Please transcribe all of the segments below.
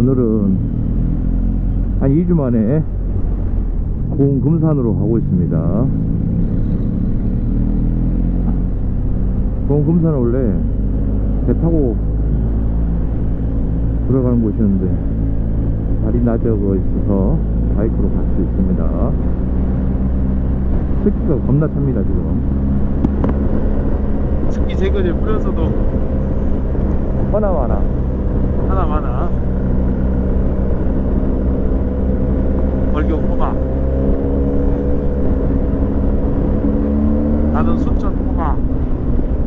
오늘은 한 2주 만에 고흥금산으로 가고 있습니다. 고흥금산은 원래 배 타고 들어가는 곳이었는데 발이 낮아져 있어서 바이크로 갈 수 있습니다. 스키가 겁나 찹니다 지금. 세 가지 뿌려서도 하나마나. 하나 많아. 월 경 꼬마. 나는 순천 꼬마.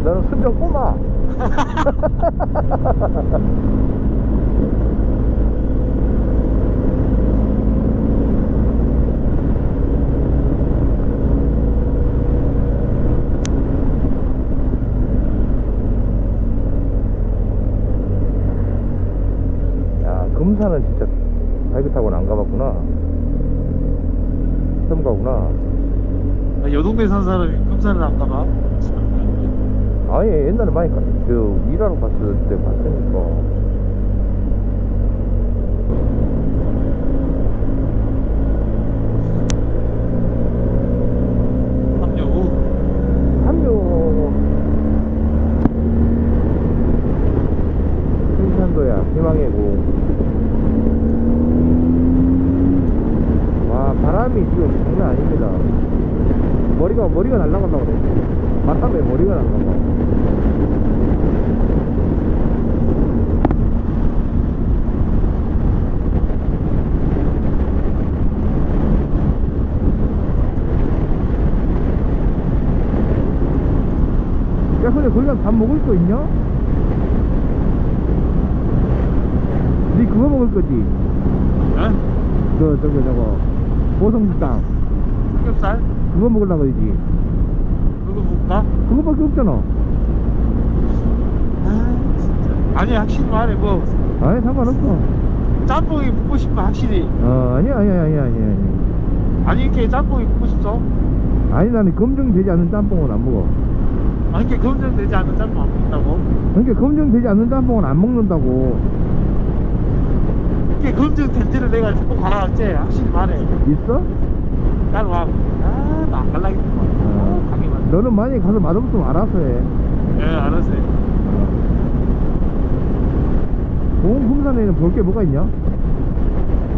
나는 순정 꼬마. 야, 금산은 진짜 바이크 타고는 안 가봤구나. 처음 가구나. 아, 여동네 산 사람이 금산을 안 가봐. 아니, 옛날에 많이 갔, 그, 일하러 갔을 때 봤으니까. 합류. 한묘 생산도야 희망의 공와 바람이 지금 장난 아닙니다 머리가 머리가 날라간다고 그래 바람에 머리가 날라가 야 근데 거기 가서 밥 먹을 거 있냐? 니 그거 먹을 거지? 응? 그 저거 저거 보성식당 삼겹살? 그거 먹으려고 그러지 그거 먹을까? 그거밖에 없잖아 아, 진짜. 아니, 확실히 말해. 뭐, 아니 상관없어 짬뽕이 먹고 싶어, 확실히. 어 아니야 아니야 아니야 아니야 아니야 아니, 이렇게 짬뽕이 먹고 싶어? 아니 나는 검증되지 않은 짬뽕은 안 먹어 아니, 이렇게 검증되지 않은 짬뽕 안 먹는다고? 그러니까 검증되지 않는 짬뽕은 안 먹는다고 이게 검증된 지를 내가 꼭 알아왔지? 확실히 말해. 있어? 난 와. 아, 나안 갈라겠구만. 아, 가기만. 너는 만약에 가서 맛없으면 알아서 해 예, 알았어요. 공 금산에는 볼 게 뭐가 있냐?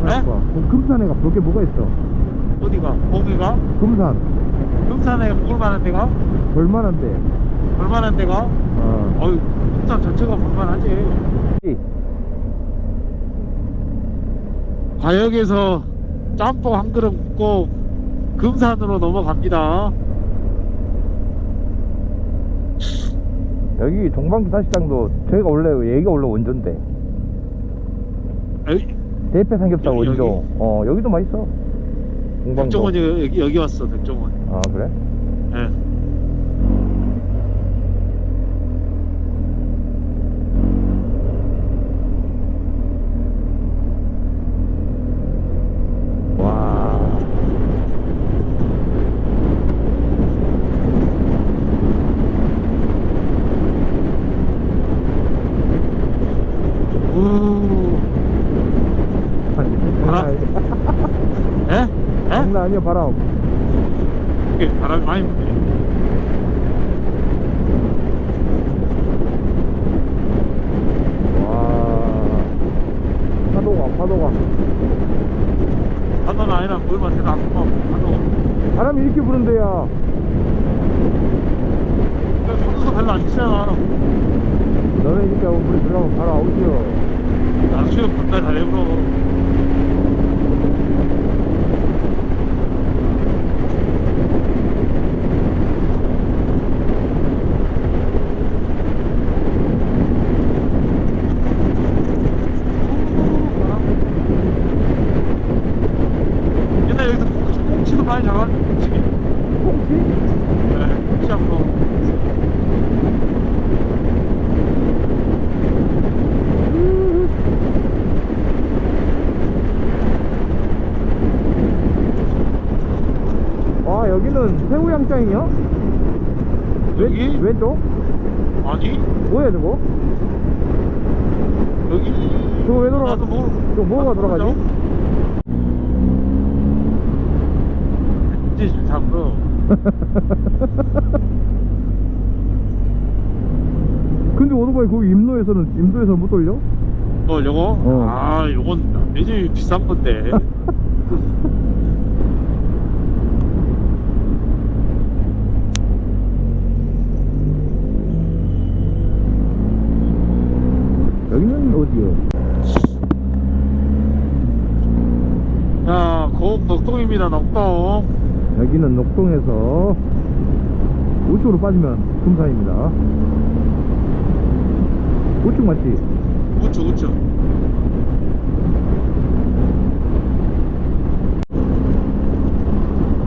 네? 공 금산에가 볼 게 뭐가 있어 어디가? 거기가? 금산 금산에 볼만한 데가? 볼만한데 볼만한 데가? 어 어휴, 금산 전체가 볼만하지. 과역에서 짬뽕 한 그릇 먹고 금산으로 넘어갑니다. 여기 동방기사시장도 저희가 원래 여기가 원래 원조인데 에이, 대패 삼겹살 여기, 원조 여기? 어 여기도 맛있어 동방도 백종원이 여기, 여기 왔어, 백종원. 아 그래? 예. 와 우. 아니 장난 바람? 아니야 예? 예? 장난 아니야 바람 이게 바람이 많이. 와 파도가 파도가 하나는 아니라 물만 대도 안 고, 하도. 바람이 이렇게 부는데야 그러니까 속도도 별로 안 치잖아. 너네 하고 물이 들어가면 바로 아웃이요 난 수영 분달 잘해불어. 옛날에 여기서 꽁치, 꽁치도 많이 잡았는데, 꽁치. 꽁치? 네, 꽁치 잡고. 와 여기는 새우 양장이요? 여기? 왼쪽? 아니, 뭐야 저거? 여기 저거 왜 돌아가 나도 뭐 이거 뭐가 돌아가지? 이제 좀 잡으러 근데 오토바이 거기 임로에서는 임도에서 못 돌려? 어 요거? 어. 아 요건 매주 비싼 건데 녹동입니다 녹동 여기는 녹동에서 우측으로 빠지면 금산입니다. 우측 맞지? 우측 우측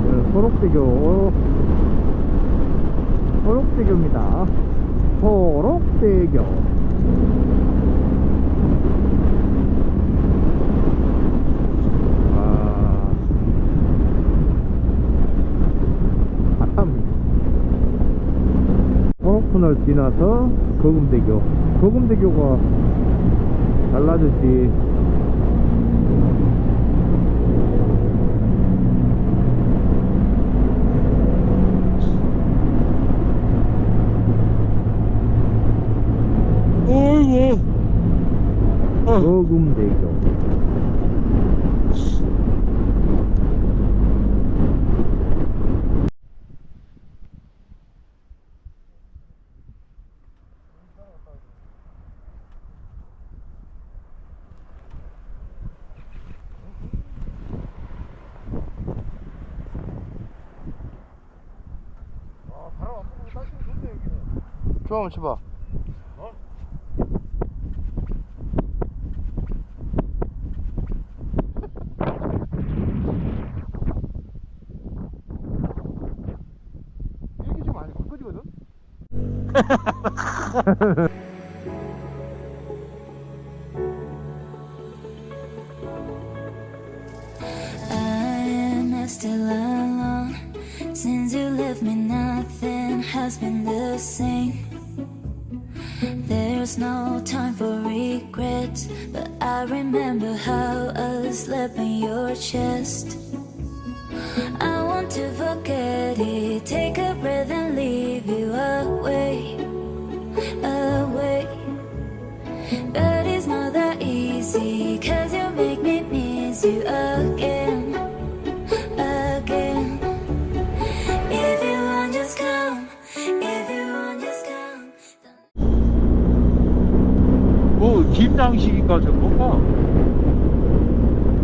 여기는 소록대교 소록대교입니다. 소록대교 아, 아참 소록 터널 지나서 거금대교. 거금대교가 달라졌지. 어이구. 어. 거금대교 좀 한번 쳐봐 이렇게 좀 많이 바꿔지거든? that easy, cause you make me miss you again, again. If you want, just come. If you want, just come. 뭐 김장식인가 저 뭔가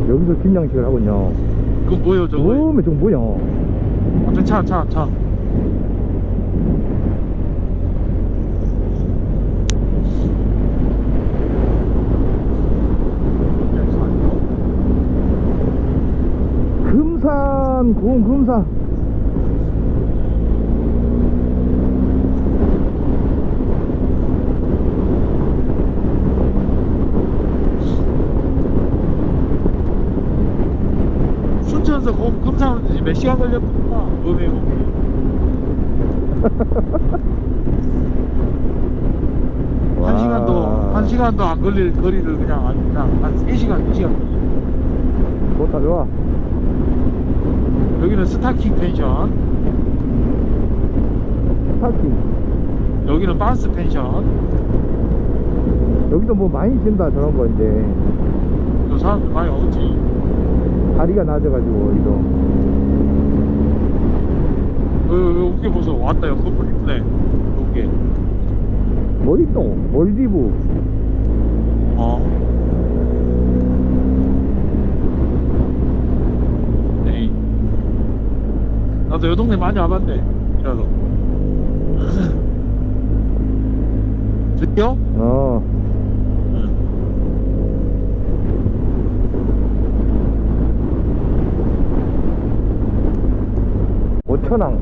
여기서 김양식을 하군요. 그거 뭐예요 저거 오메 저거 뭐야? 앞에 차차 차 금산 고흥 금산 순천에서 거 금산 오는데 몇 시간 걸렸구나 음에 오기. 한 시간도 한 시간도 안 걸릴 거리를 그냥 아주 그냥 한 3시간 2시간 좋다 좋아. 여기는 스타킹 펜션. 스타킹. 여기는 반스 펜션. 여기도 뭐 많이 진다 저런 거 이제. 저 사람들 많이 오지. 다리가 낮아가지고 여기도 어, 여기 보소 왔다 요 커플. 이쁘네 여기. 머리또 몰디브 어 네. 나도 요 동네 많이 와봤네 이라도 드디어? 어 오천항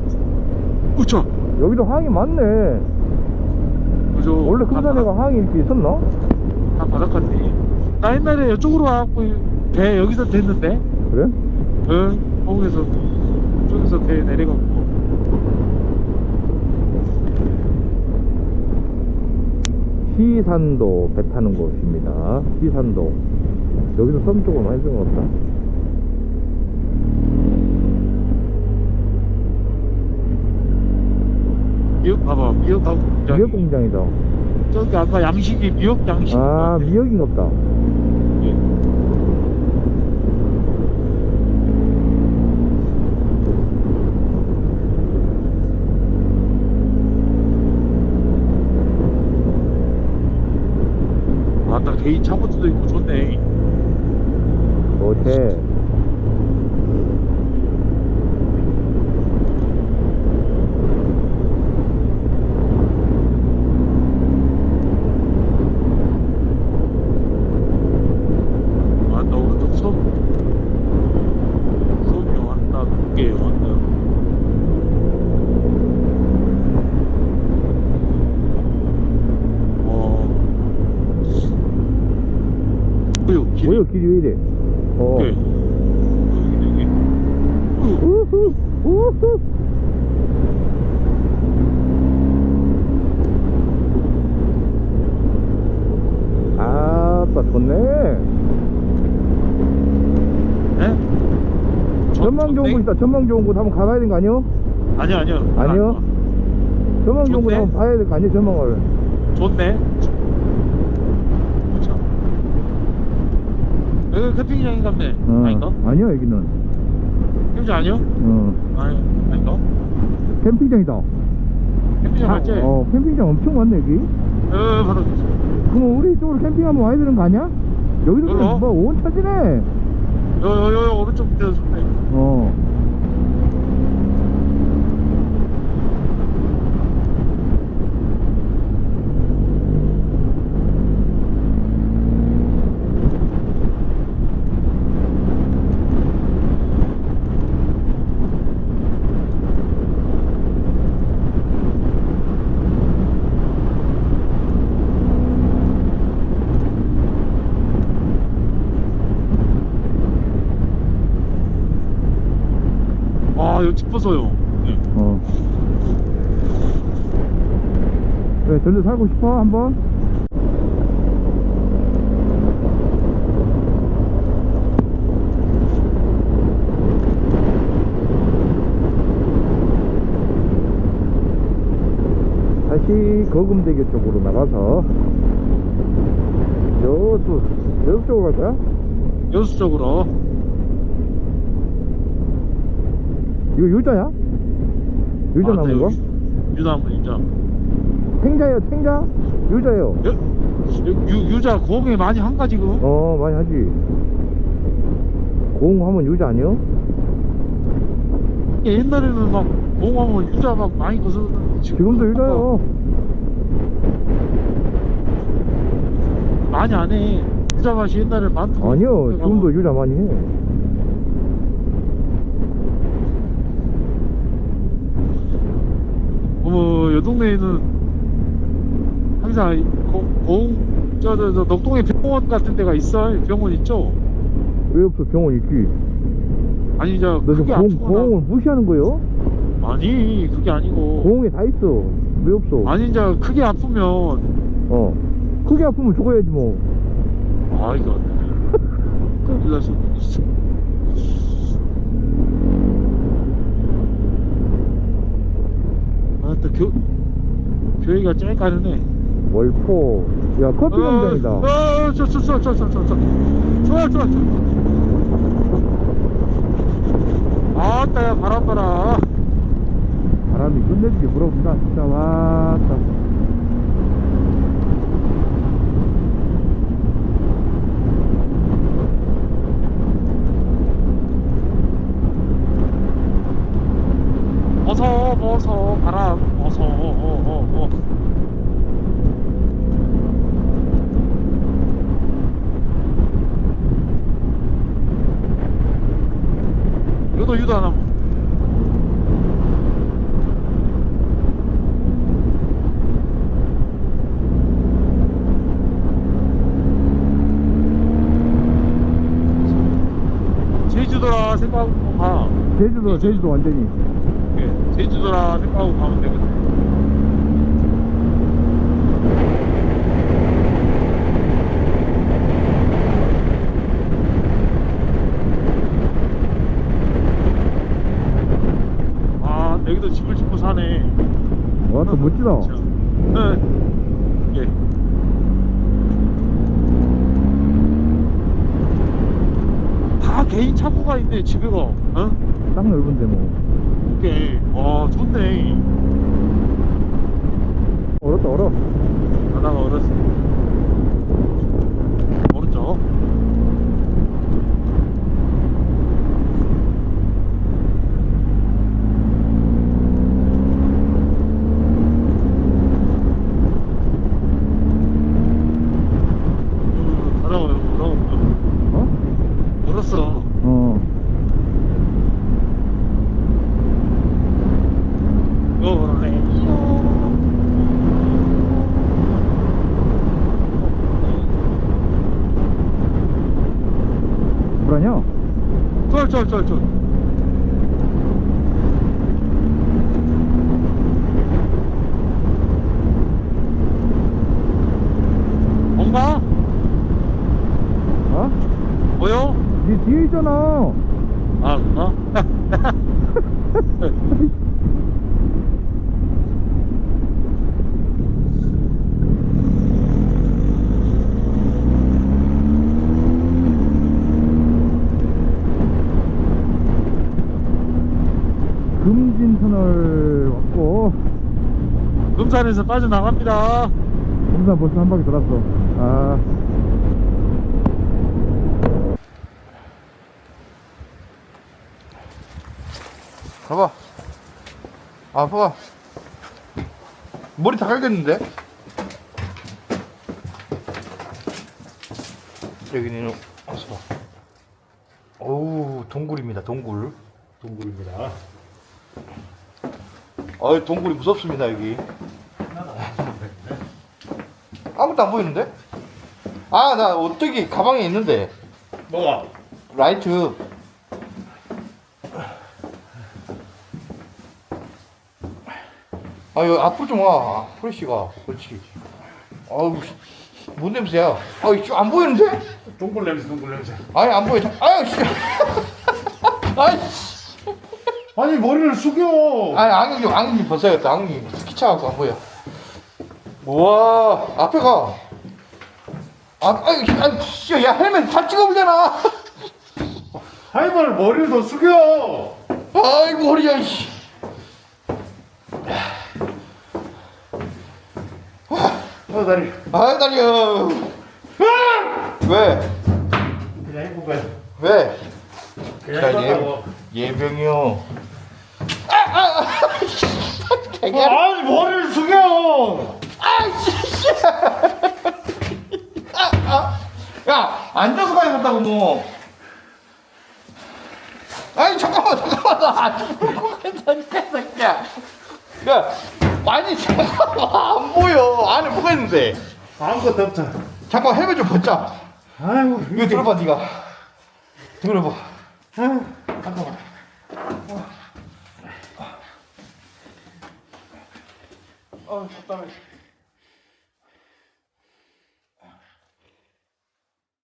우차 여기도 항이 많네. 그죠 원래 금산에가 항이 이렇게 있었나? 다 바닷가인데 나 옛날에 이쪽으로 와갖고 배 여기서 댔는데 그래? 어? 거기서 저기서 배 내려갖고 시산도 배 타는 곳입니다. 시산도. 여기서 섬 쪽으로 많이 같다. 미역 봐봐 미역하고 미역 공장이다. 저기 아까 양식이 미역 양식 아, 미역인가 보다. 개인 차고도 있고 좋네. 어제 아나 오른쪽 섬 섬이 왔다 그게 왔다 어 뭐요 길이 뭐야 길이 왜 이래? 어. 네. 여기 여기 어, 우후 우후. 아따 좋네. 네? 전망 좋은 곳 있다. 전망 좋은 곳 한번 가봐야 되는 거 아니요? 아니요 아니요 아니요? 전망 좋은 곳 좋네. 한번 봐야 될 거 아니에요? 전망을. 좋네 그렇죠 여기 캠핑장인가보네 어. 아닌가? 아니요 여기는. 캠핑장 아니요? 어. 아니 아닌가? 캠핑장이다. 캠핑장 맞지? 어 캠핑장 엄청 많네 여기. 어 바로 그럼 우리 이쪽으로 캠핑 한번 와야 되는 거 아니야? 여기도? 그냥 뭐 온천지네. 여여여 오른쪽 밑에 좋네 어. 아 여기 깊어서요 네. 어. 왜 전주 살고 싶어 한번? 다시 거금대교 쪽으로 나가서 여수 여수 쪽으로 갈 거야? 여수 쪽으로 이거 유자야? 유자 아, 네, 거? 유나무 유자. 탱자예요 탱자? 유자예요. 여, 유, 유, 유자 공에 많이 한 가지 그어 많이 하지. 공하면 유자 아니요? 옛날에는 막 공하면 유자 막 많이 거었는데 지금 도 유자요. 많이 안해. 유자 맛이 옛날에 많던 아니요 지금도 유자 많이 해 어머 여 동네에는 항상 공저저 저, 녹동에 병원 같은 데가 있어 병원 있죠 왜 없어 병원 있지 아니 저 너 지금 크게 공, 아프거나 공을 무시하는 거요? 아니 그게 아니고 공에 다 있어 왜 없어 아니 이제 크게 아프면 어 크게 아프면 죽어야지 뭐 아 이거 큰일 있어 아 또 교 교회가 쨍 가는네 월포. 야 커피 공장이다. 어저저 저 저 저 저 좋아 좋아 좋아. 아따 야 바람 봐라. 바람이 끝내주게 불어본다. 진짜 와따 어서 어서 바람 어, 어, 어. 이것도 유도 하나 제주도라 생각하고 가 제주도 제주도 완전히 예, 제주도라 생각하고 가면 되거든. 멋지다. 자, 네. 예. 다 개인 차고가 있네 집에가 어? 딱 넓은데 뭐. 이게 와 좋네 얼었다 얼어. 바다가 얼었어 오른쪽 음, 바다가 얼어 어? 얼었어 어. 요래 불안해요. 쫄쫄쫄쫄 뭔가? 어? 뭐요? 네 뒤에 있잖아. 아 그런가? 금진 터널 왔고 금산에서 빠져나갑니다 금산 벌써 한 바퀴 돌았어. 아. 가봐. 아빠가 머리 다 갈겼는데? 여기는 어서. 어우 동굴입니다. 동굴. 동굴입니다 어이 동굴이 무섭습니다 여기. 아무것도 안 보이는데? 아 나 어떻게 가방에 있는데 뭐가? 라이트. 아, 여기 앞으로 좀 와. 프레쉬가. 그렇지. 아우, 씨. 뭔 냄새야? 아, 안 보이는데? 동굴 냄새 동굴 냄새 아니, 안 보여. 아유, 씨. 아이씨. 아니 머리를 숙여 아니, 안경 좀, 안경 좀 벗어야겠다. 안경이 기차갖고 안 보여. 우와, 앞에 가. 아, 아이, 아이, 씨. 야, 헬멧 다 찍어보잖아. 하이발 머리를 더 숙여 아이고, 허리야, 씨. 어 다리 아, 다리야. 왜? 그냥 행복해 왜? 그냥 자, 행복하고 예, 예병이요. 아니 머리를 숙여 야, 앉아서 가야 겠다고, 뭐. 아니, 잠깐만, 잠깐만, 보고 간다니까, 이 새끼야. 야, 아니, 잠깐만, 안 보여. 안에 뭐가 있는데. 아무것도 없잖아 잠깐 헬멧 좀 벗자. 아이고 이거 들어봐, 니가. 들어봐. 아이고. 잠깐만. 어, 답답해.